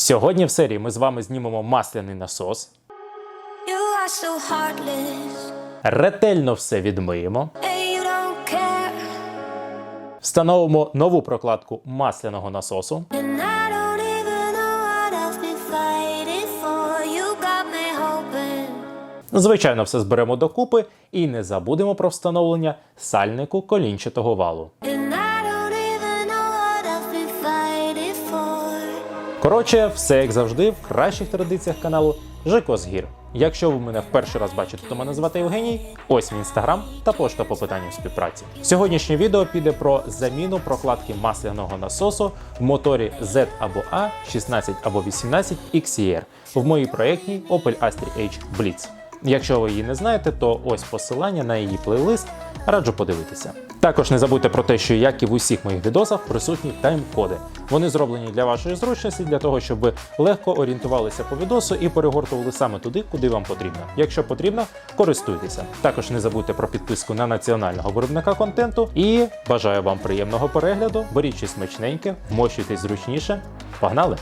Сьогодні в серії ми з вами знімемо масляний насос, so ретельно все відмиємо, встановимо нову прокладку масляного насосу, звичайно, все зберемо докупи і не забудемо про встановлення сальнику колінчатого валу. Коротше, все як завжди, в кращих традиціях каналу Жикозгір. Якщо ви мене в перший раз бачите, то мене звати Євгеній. Ось мій інстаграм та пошта по питанню співпраці. Сьогоднішнє відео піде про заміну прокладки масляного насосу в моторі Z або A 16 або 18 XER в моїй проєктній Opel Astra H Blitz. Якщо ви її не знаєте, то ось посилання на її плейлист раджу подивитися. Також не забудьте про те, що як і в усіх моїх відосах присутні тайм-коди. Вони зроблені для вашої зручності, для того, щоб ви легко орієнтувалися по відосу і перегортували саме туди, куди вам потрібно. Якщо потрібно, користуйтеся. Також не забудьте про підписку на національного виробника контенту. І бажаю вам приємного перегляду. Беріть щось смачненьке, вмощуйтесь зручніше. Погнали!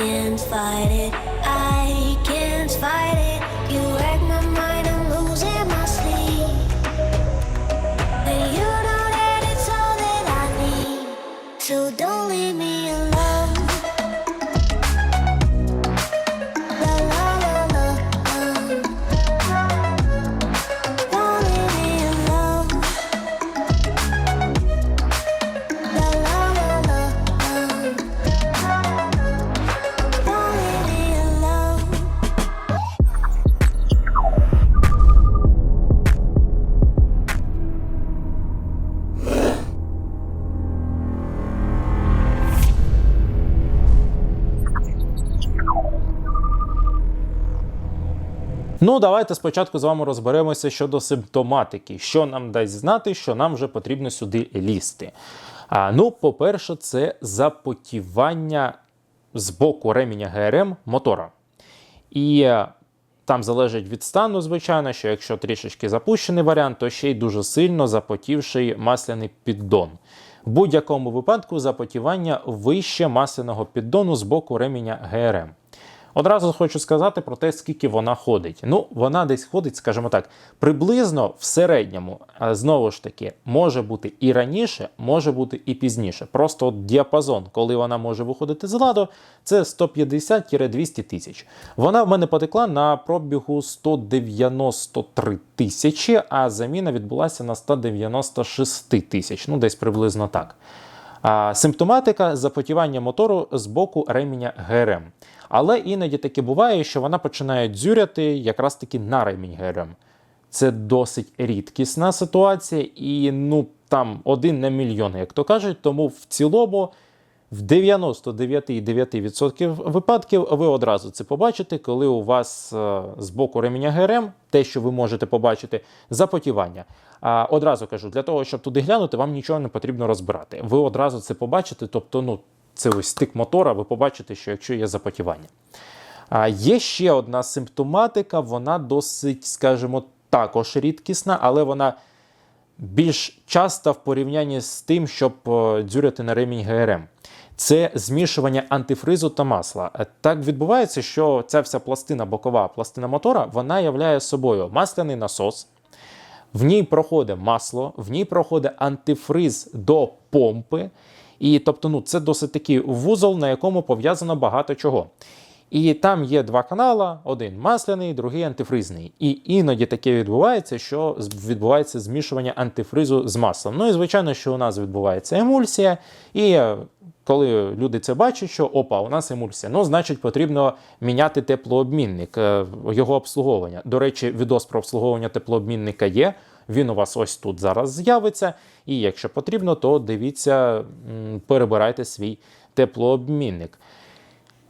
can't fight it. I Ну, давайте спочатку з вами розберемося щодо симптоматики, що нам дасть знати, що нам вже потрібно сюди лізти. А, ну, по-перше, це запотівання з боку реміння ГРМ мотора. І е, там залежить від стану, звичайно, що якщо трішечки запущений варіант, то ще й дуже сильно запотівший масляний піддон. В будь-якому випадку запотівання вище масляного піддону з боку реміння ГРМ. Одразу хочу сказати про те, скільки вона ходить. Ну, вона десь ходить, скажімо так, приблизно в середньому, знову ж таки, може бути і раніше, може бути і пізніше. Просто от діапазон, коли вона може виходити з ладу, це 150-200 тисяч. Вона в мене потекла на пробігу 193 тисячі, а заміна відбулася на 196 тисяч. Ну, десь приблизно так. А, симптоматика запотівання мотору з боку реміння ГРМ. Але іноді таки буває, що вона починає дзюряти якраз таки на ремінь ГРМ. Це досить рідкісна ситуація, і ну там один на мільйон, як то кажуть. Тому в цілому в 99,9% випадків ви одразу це побачите, коли у вас е, з боку реміння ГРМ, те, що ви можете побачити, запотівання. А одразу кажу, для того, щоб туди глянути, вам нічого не потрібно розбирати. Ви одразу це побачите, тобто, ну, це ось стик мотора, ви побачите, що якщо є запотівання. А є ще одна симптоматика, вона досить, скажімо, також рідкісна, але вона більш часто в порівнянні з тим, щоб е, дзюряти на ремінь ГРМ. Це змішування антифризу та масла. Е, Так відбувається, що ця вся пластина, бокова пластина мотора, вона являє собою масляний насос. В ній проходить масло, в ній проходить антифриз до помпи. І тобто, ну, це досить такий вузол, на якому пов'язано багато чого. І там є два канала: один масляний, другий антифризний. І іноді таке відбувається, що відбувається змішування антифризу з маслом. Ну і звичайно, що у нас відбувається емульсія. І е, коли люди це бачать, що опа, у нас емульсія, ну значить потрібно міняти теплообмінник, е, його обслуговування. До речі, відос про обслуговування теплообмінника є. Він у вас ось тут зараз з'явиться. І якщо потрібно, то дивіться, перебирайте свій теплообмінник.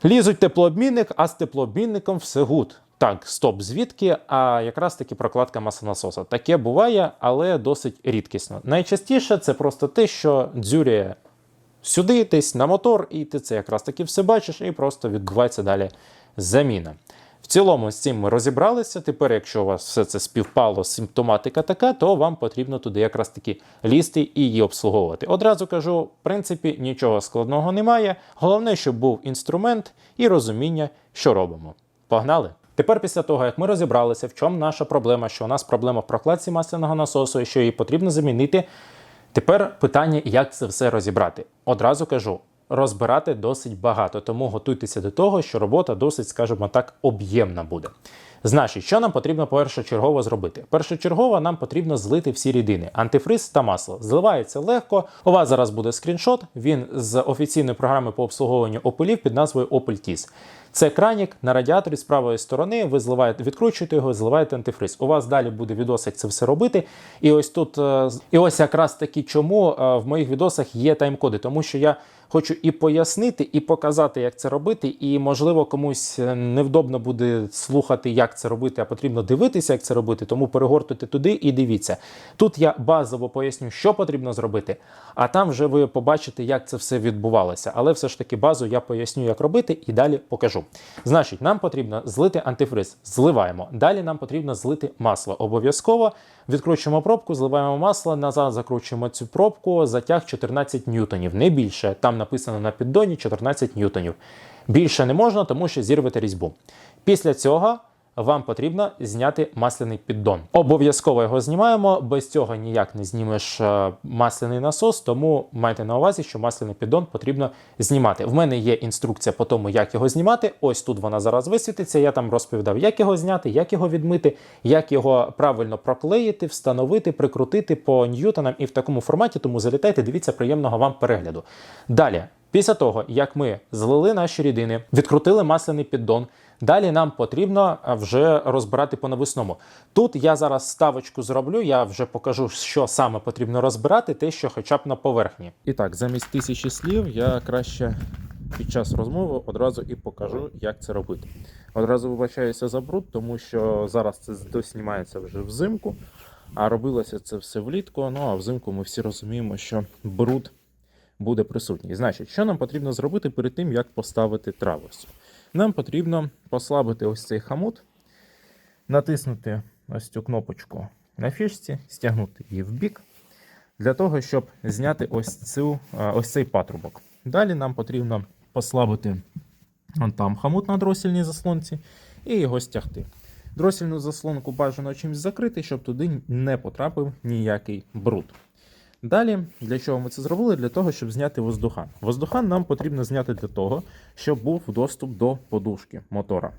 Лізуть теплообмінник, а з теплообмінником все гуд. Так, стоп, звідки? А якраз таки прокладка маслонасоса. Таке буває, але досить рідкісно. Найчастіше це просто те, що дзюряє сюди, десь на мотор, і ти це якраз таки все бачиш, і просто відбувається далі заміна. Цілому з цим ми розібралися. Тепер, якщо у вас все це співпало, симптоматика така, то вам потрібно туди якраз таки лізти і її обслуговувати. Одразу кажу, в принципі, нічого складного немає. Головне, щоб був інструмент і розуміння, що робимо. Погнали! Тепер, після того, як ми розібралися, в чому наша проблема, що у нас проблема в прокладці масляного насосу і що її потрібно замінити. Тепер питання, як це все розібрати. Одразу кажу, розбирати досить багато, тому готуйтеся до того, що робота досить, скажімо так, об'ємна буде. Значить, що нам потрібно першочергово зробити? Першочергово нам потрібно злити всі рідини, антифриз та масло. Зливається легко. У вас зараз буде скріншот. Він з офіційної програми по обслуговуванню опелів під назвою Opel TIS. Це кранік на радіаторі з правої сторони. Ви зливаєте, відкручуєте його, зливаєте антифриз. У вас далі буде відос, як це все робити. І ось тут, е, і ось якраз таки чому е, в моїх відосах є тайм-коди, тому що я хочу і пояснити, і показати, як це робити. І можливо комусь е, невдобно буде слухати, як це робити, а потрібно дивитися, як це робити. Тому перегортуйте туди і дивіться. Тут я базово поясню, що потрібно зробити, а там вже ви побачите, як це все відбувалося. Але все ж таки базу я поясню, як робити, і далі покажу. Значить, нам потрібно злити антифриз, зливаємо. Далі нам потрібно злити масло. Обов'язково відкручуємо пробку, зливаємо масло, назад закручуємо цю пробку, затяг 14 ньютонів, не більше. Там написано на піддоні 14 ньютонів. Більше не можна, тому що зірвете різьбу. Після цього вам потрібно зняти масляний піддон. Обов'язково його знімаємо, без цього ніяк не знімеш е, масляний насос, тому майте на увазі, що масляний піддон потрібно знімати. В мене є інструкція по тому, як його знімати. Ось тут вона зараз висвітиться. Я там розповідав, як його зняти, як його відмити, як його правильно проклеїти, встановити, прикрутити по ньютонам і в такому форматі. Тому залітайте, дивіться приємного вам перегляду. Далі. Після того, як ми злили наші рідини, відкрутили масляний піддон, далі нам потрібно вже розбирати по нависному. Тут я зараз ставочку зроблю, я вже покажу, що саме потрібно розбирати, те, що хоча б на поверхні. І так, замість тисячі слів я краще під час розмови одразу і покажу, як це робити. Одразу вибачаюся за бруд, тому що зараз це доснімається вже взимку, а робилося це все влітку. Ну а взимку ми всі розуміємо, що бруд буде присутній. Значить, що нам потрібно зробити перед тим, як поставити траверсу? Нам потрібно послабити ось цей хамут, натиснути ось цю кнопочку на фішці, стягнути її в бік, для того, щоб зняти ось, цю, ось цей патрубок. Далі нам потрібно послабити там хамут на дросільній заслонці і його стягти. Дросільну заслонку бажано чимось закрити, щоб туди не потрапив ніякий бруд. Далі, для чого ми це зробили? Для того, щоб зняти воздухан. Воздухан нам потрібно зняти для того, щоб був доступ до подушки мотора.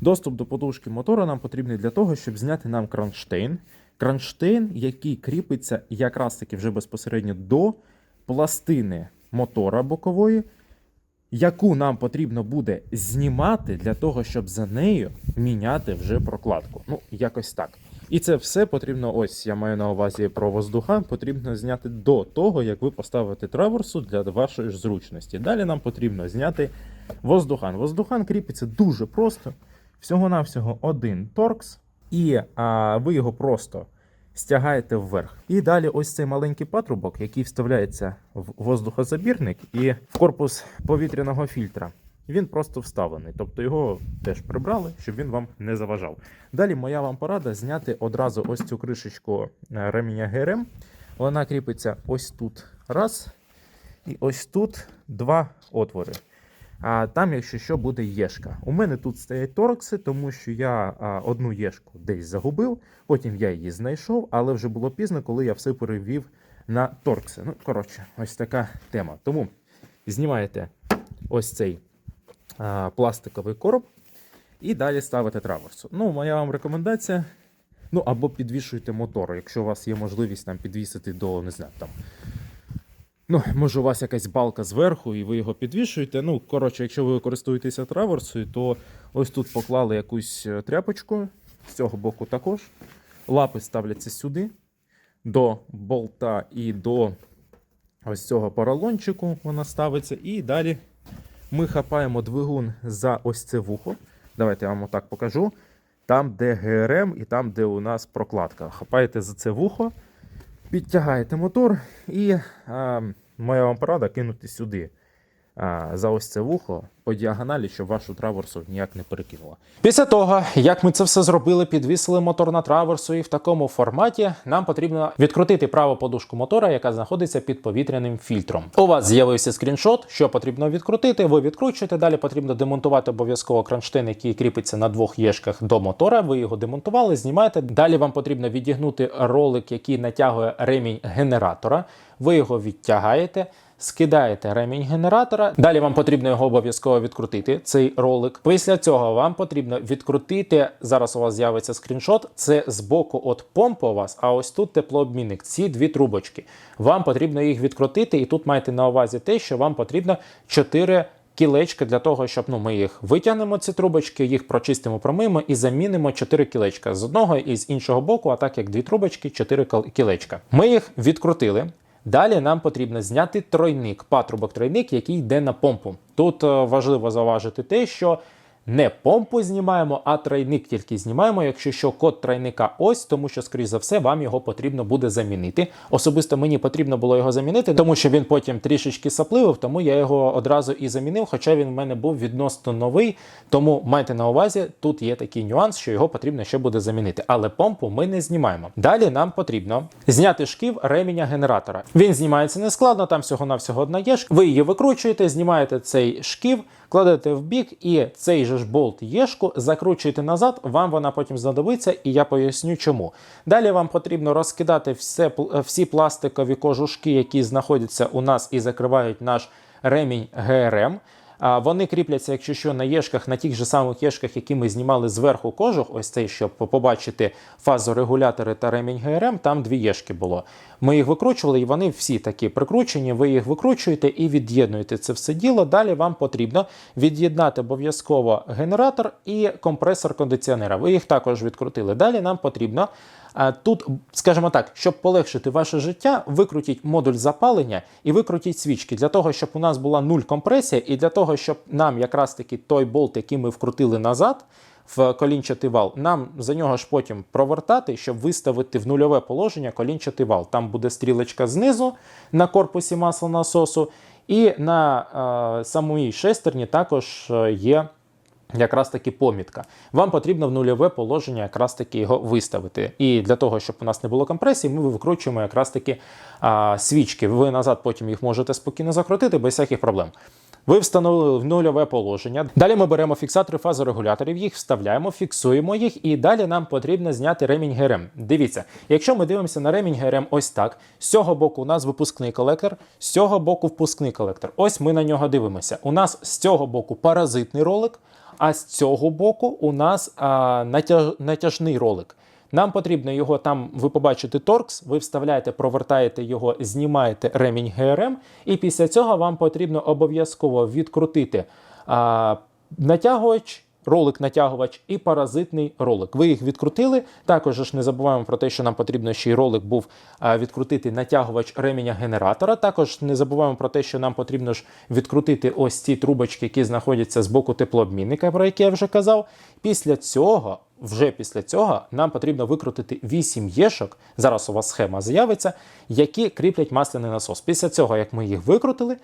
Доступ до подушки мотора нам потрібний для того, щоб зняти нам кронштейн. Кронштейн, який кріпиться якраз таки вже безпосередньо до пластини мотора бокової, яку нам потрібно буде знімати для того, щоб за нею міняти вже прокладку. Ну, якось так. І це все потрібно, ось я маю на увазі про воздухан, потрібно зняти до того, як ви поставите траверсу для вашої ж зручності. Далі нам потрібно зняти воздухан. Воздухан кріпиться дуже просто. Всього-навсього один торкс, і а, ви його просто стягаєте вверх. І далі ось цей маленький патрубок, який вставляється в воздухозабірник і в корпус повітряного фільтра. Він просто вставлений, тобто його теж прибрали, щоб він вам не заважав. Далі моя вам порада зняти одразу ось цю кришечку е, реміння ГРМ. Вона кріпиться ось тут раз, і ось тут два отвори. А там, якщо що, буде єшка. У мене тут стоять торкси, тому що я а, одну єшку десь загубив, потім я її знайшов, але вже було пізно, коли я все перевів на торкси. Ну, коротше, ось така тема. Тому знімаєте ось цей пластиковий короб і далі ставите траверсу. Ну, моя вам рекомендація. Ну, або підвішуйте мотор, якщо у вас є можливість там підвісити до, не знаю, там. Ну, може, у вас якась балка зверху, і ви його підвішуєте. Ну, коротше, якщо ви користуєтеся траверсою, то ось тут поклали якусь е, тряпочку, з цього боку також. Лапи ставляться сюди, до болта і до ось цього поролончику вона ставиться. І далі ми хапаємо двигун за ось це вухо. Давайте я вам отак покажу. Там, де ГРМ, і там, де у нас прокладка. Хапаєте за це вухо, підтягаєте мотор, і а, моя вам порада кинути сюди за ось це вухо по діагоналі, щоб вашу траверсу ніяк не перекинуло. Після того, як ми це все зробили, підвісили мотор на траверсу і в такому форматі нам потрібно відкрутити праву подушку мотора, яка знаходиться під повітряним фільтром. У вас з'явився скріншот, що потрібно відкрутити. Ви відкручуєте. Далі потрібно демонтувати обов'язково кронштейн, який кріпиться на двох єшках до мотора. Ви його демонтували, знімаєте. Далі вам потрібно відігнути ролик, який натягує ремінь генератора. Ви його відтягаєте. Скидаєте ремінь генератора. Далі вам потрібно його обов'язково відкрутити. Цей ролик. Після цього вам потрібно відкрутити. Зараз у вас з'явиться скріншот. Це з боку от помпи у вас, а ось тут теплообмінник. Ці дві трубочки. Вам потрібно їх відкрутити, і тут маєте на увазі те, що вам потрібно 4 кілечка для того, щоб ну, ми їх витягнемо, ці трубочки, їх прочистимо, промиємо і замінимо 4 кілечка з одного і з іншого боку, а так як дві трубочки, 4 кілечка. Ми їх відкрутили. Далі нам потрібно зняти тройник, патрубок тройник, який йде на помпу. Тут е, важливо зауважити те, що не помпу знімаємо, а тройник тільки знімаємо. Якщо що код тройника ось, тому що, скоріш за все, вам його потрібно буде замінити. Особисто мені потрібно було його замінити, тому що він потім трішечки сапливив, тому я його одразу і замінив, хоча він в мене був відносно новий. Тому майте на увазі, тут є такий нюанс, що його потрібно ще буде замінити. Але помпу ми не знімаємо. Далі нам потрібно зняти шків ременя генератора. Він знімається нескладно, там всього-навсього одна єшка. Ви її викручуєте, знімаєте цей шків. Кладете в бік і цей же ж болт єшку закручуєте назад, вам вона потім знадобиться, і я поясню чому. Далі вам потрібно розкидати все, всі пластикові кожушки, які знаходяться у нас і закривають наш ремінь ГРМ. Вони кріпляться, якщо що, на єшках, на тих же самих єшках, які ми знімали зверху кожух, ось цей, щоб побачити фазорегулятори та ремінь ГРМ, там дві єшки було. Ми їх викручували, і вони всі такі прикручені. Ви їх викручуєте і від'єднуєте це все діло. Далі вам потрібно від'єднати обов'язково генератор і компресор кондиціонера. Ви їх також відкрутили. Далі нам потрібно. Тут, скажімо так, щоб полегшити ваше життя, викрутіть модуль запалення і викрутіть свічки для того, щоб у нас була нуль компресія, і для того, щоб нам якраз таки той болт, який ми вкрутили назад в колінчатий вал, нам за нього ж потім провертати, щоб виставити в нульове положення колінчатий вал. Там буде стрілочка знизу на корпусі маслонасосу, і на е, самій шестерні також е, є якраз таки помітка. Вам потрібно в нульове положення якраз таки його виставити. І для того, щоб у нас не було компресії, ми викручуємо якраз таки а, свічки. Ви назад потім їх можете спокійно закрутити без всяких проблем. Ви встановили в нульове положення. Далі ми беремо фіксатори фазорегуляторів, їх вставляємо, фіксуємо їх, і далі нам потрібно зняти ремінь ГРМ. Дивіться, якщо ми дивимося на ремінь ГРМ ось так, з цього боку у нас випускний колектор, з цього боку впускний колектор. Ось ми на нього дивимося. У нас з цього боку паразитний ролик. А з цього боку у нас а, натяж, натяжний ролик. Нам потрібно його там, ви побачите торкс, ви вставляєте, провертаєте його, знімаєте ремінь ГРМ, і після цього вам потрібно обов'язково відкрутити а, натягувач. Ролик натягувач і паразитний ролик. Ви їх відкрутили. Також ж не забуваємо про те, що нам потрібно ще й ролик був відкрутити натягувач ременя генератора. Також не забуваємо про те, що нам потрібно ж відкрутити ось ці трубочки, які знаходяться з боку теплообмінника, про які я вже казав. Після цього, вже після цього, нам потрібно викрутити 8 єшок. Зараз у вас схема з'явиться, які кріплять масляний насос. Після цього, як ми їх викрутили.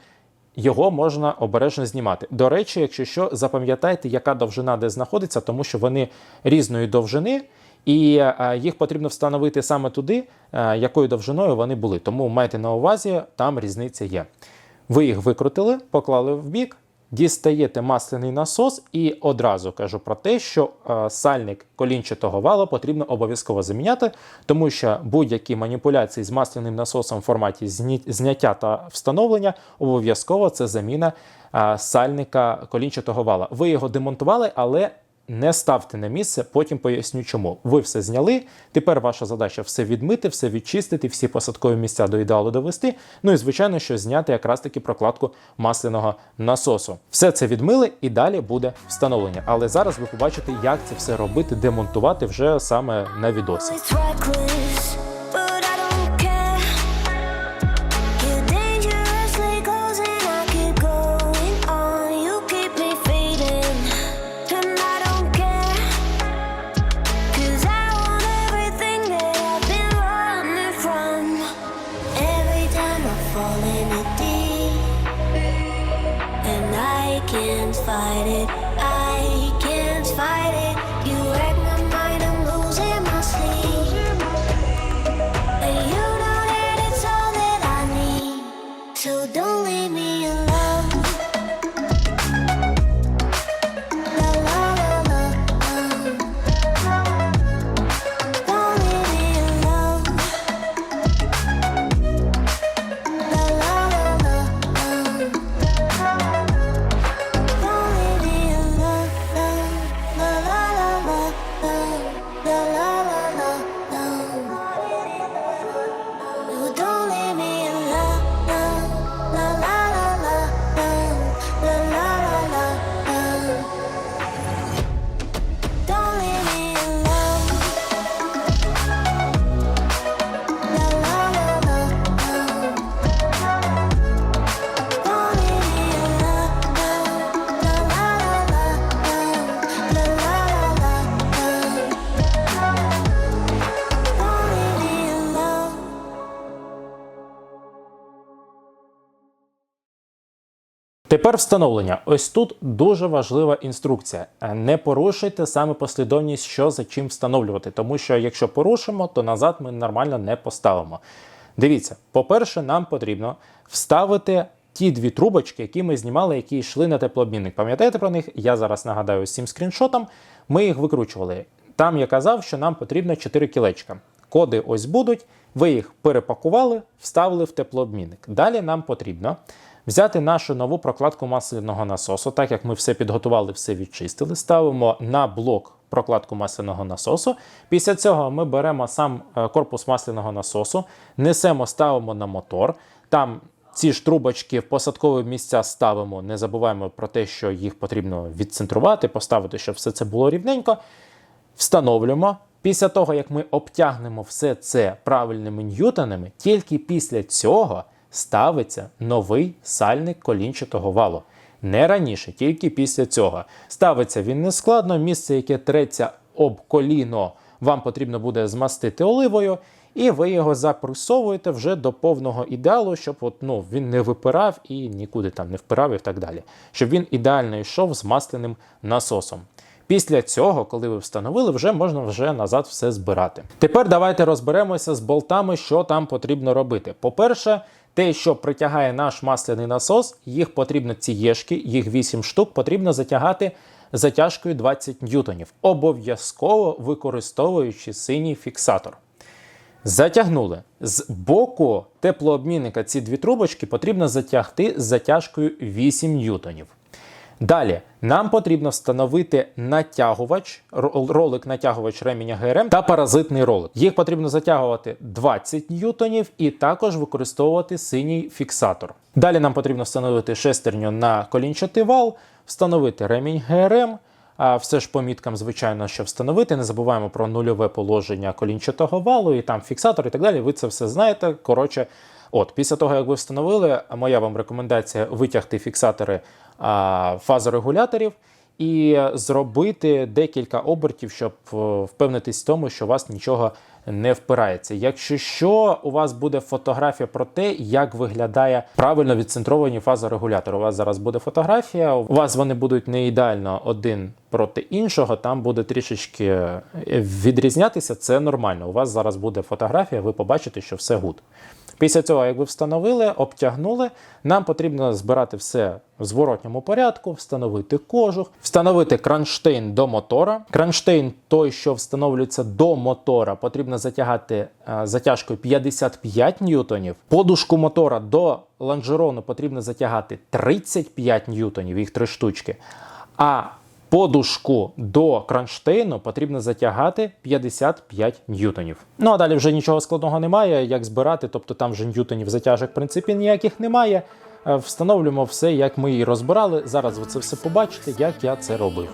Його можна обережно знімати. До речі, якщо що, запам'ятайте, яка довжина де знаходиться, тому що вони різної довжини, і е, їх потрібно встановити саме туди, е, якою довжиною вони були. Тому майте на увазі, там різниця є. Ви їх викрутили, поклали в бік, дістаєте масляний насос, і одразу кажу про те, що е, сальник колінчатого вала потрібно обов'язково заміняти, тому що будь-які маніпуляції з масляним насосом в форматі зняття та встановлення обов'язково це заміна е, сальника колінчатого вала. Ви його демонтували, але не ставте на місце, потім поясню чому. Ви все зняли. Тепер ваша задача все відмити, все відчистити, всі посадкові місця до ідеалу довести. Ну і звичайно, що зняти якраз таки прокладку масляного насосу. Все це відмили і далі буде встановлення. Але зараз ви побачите, як це все робити, демонтувати вже саме на відосі. So don't Тепер встановлення. Ось тут дуже важлива інструкція. Не порушуйте саме послідовність, що за чим встановлювати, тому що якщо порушимо, то назад ми нормально не поставимо. Дивіться, по-перше, нам потрібно вставити ті дві трубочки, які ми знімали, які йшли на теплообмінник. Пам'ятаєте про них? Я зараз нагадаю з цим скріншотом. Ми їх викручували. Там я казав, що нам потрібно 4 кілечка. Коди ось будуть, ви їх перепакували, вставили в теплообмінник. Далі нам потрібно взяти нашу нову прокладку масляного насосу, так як ми все підготували, все відчистили, ставимо на блок прокладку масляного насосу. Після цього ми беремо сам е, корпус масляного насосу, несемо, ставимо на мотор. Там ці ж трубочки в посадкові місця ставимо. Не забуваємо про те, що їх потрібно відцентрувати, поставити, щоб все це було рівненько. Встановлюємо. Після того, як ми обтягнемо все це правильними ньютонами, тільки після цього ставиться новий сальник колінчатого валу. Не раніше, тільки після цього. Ставиться він не складно, місце, яке треться об коліно, вам потрібно буде змастити оливою, і ви його запресовуєте вже до повного ідеалу, щоб от, ну, він не випирав і нікуди там не впирав і так далі. Щоб він ідеально йшов з масляним насосом. Після цього, коли ви встановили, вже можна вже назад все збирати. Тепер давайте розберемося з болтами, що там потрібно робити. По-перше, те, що притягає наш масляний насос, їх потрібно ці єшки, їх 8 штук, потрібно затягати затяжкою 20 ньютонів, обов'язково використовуючи синій фіксатор. Затягнули. З боку теплообмінника ці дві трубочки потрібно затягти з затяжкою 8 ньютонів. Далі нам потрібно встановити натягувач, ролик натягувач ременя ГРМ та паразитний ролик. Їх потрібно затягувати 20 ньютонів і також використовувати синій фіксатор. Далі нам потрібно встановити шестерню на колінчатий вал, встановити ремінь ГРМ. А все ж по міткам, звичайно, що встановити. Не забуваємо про нульове положення колінчатого валу і там фіксатор і так далі. Ви це все знаєте. Коротше, от після того, як ви встановили, моя вам рекомендація витягти фіксатори фазорегуляторів і зробити декілька обертів, щоб е, впевнитись в тому, що у вас нічого не впирається. Якщо що, у вас буде фотографія про те, як виглядає правильно відцентровані фазорегулятори. У вас зараз буде фотографія, у вас вони будуть не ідеально один проти іншого, там буде трішечки е, відрізнятися. Це нормально. У вас зараз буде фотографія, ви побачите, що все гуд. Після цього, як ви встановили, обтягнули, нам потрібно збирати все в зворотньому порядку, встановити кожух, встановити кронштейн до мотора. Кронштейн, той, що встановлюється до мотора, потрібно затягати е, затяжкою 55 ньютонів. Подушку мотора до лонжерону потрібно затягати 35 ньютонів, їх три штучки. А подушку до кронштейну потрібно затягати 55 ньютонів. Ну а далі вже нічого складного немає. Як збирати, тобто там вже ньютонів затяжок в принципі ніяких немає. Е, Встановлюємо все, як ми її розбирали. Зараз ви це все побачите, як я це робив.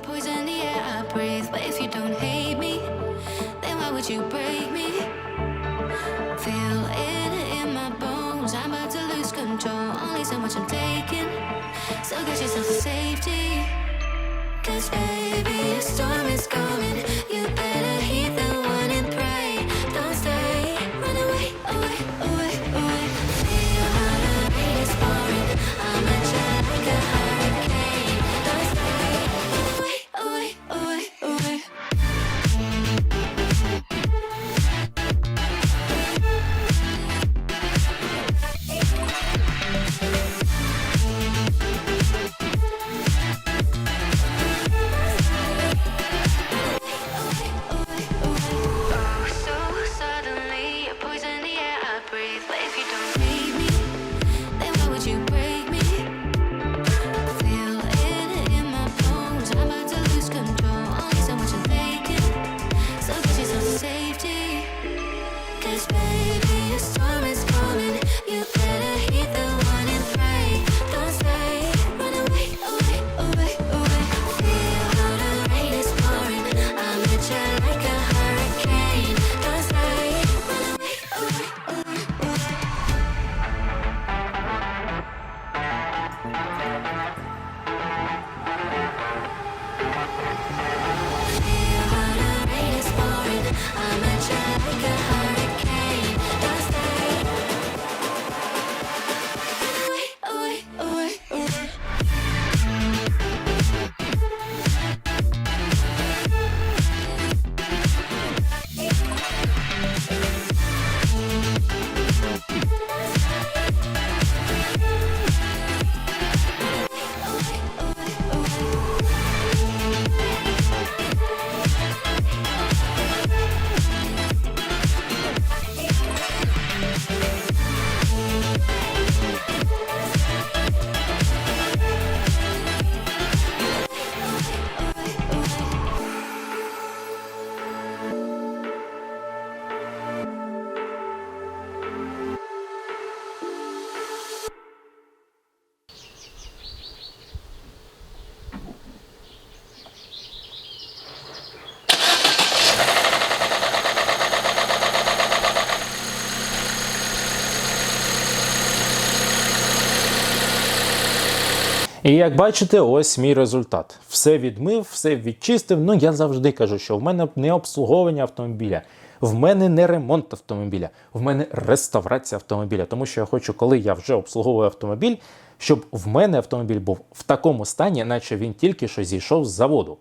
І як бачите, ось мій результат. Все відмив, все відчистив. Ну я завжди кажу, що в мене не обслуговування автомобіля, в мене не ремонт автомобіля, в мене реставрація автомобіля. Тому що я хочу, коли я вже обслуговую автомобіль, щоб в мене автомобіль був в такому стані, наче він тільки що зійшов з заводу.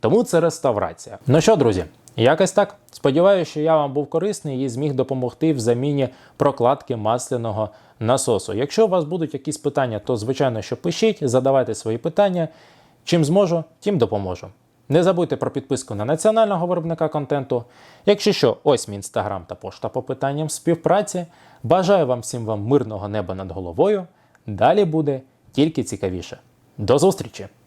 Тому це реставрація. Ну що, друзі, якось так. Сподіваюся, що я вам був корисний і зміг допомогти в заміні прокладки масляного насосу. Якщо у вас будуть якісь питання, то звичайно, що пишіть, задавайте свої питання. Чим зможу, тим допоможу. Не забудьте про підписку на національного виробника контенту. Якщо що, ось мій інстаграм та пошта по питанням співпраці. Бажаю вам всім вам мирного неба над головою. Далі буде тільки цікавіше. До зустрічі!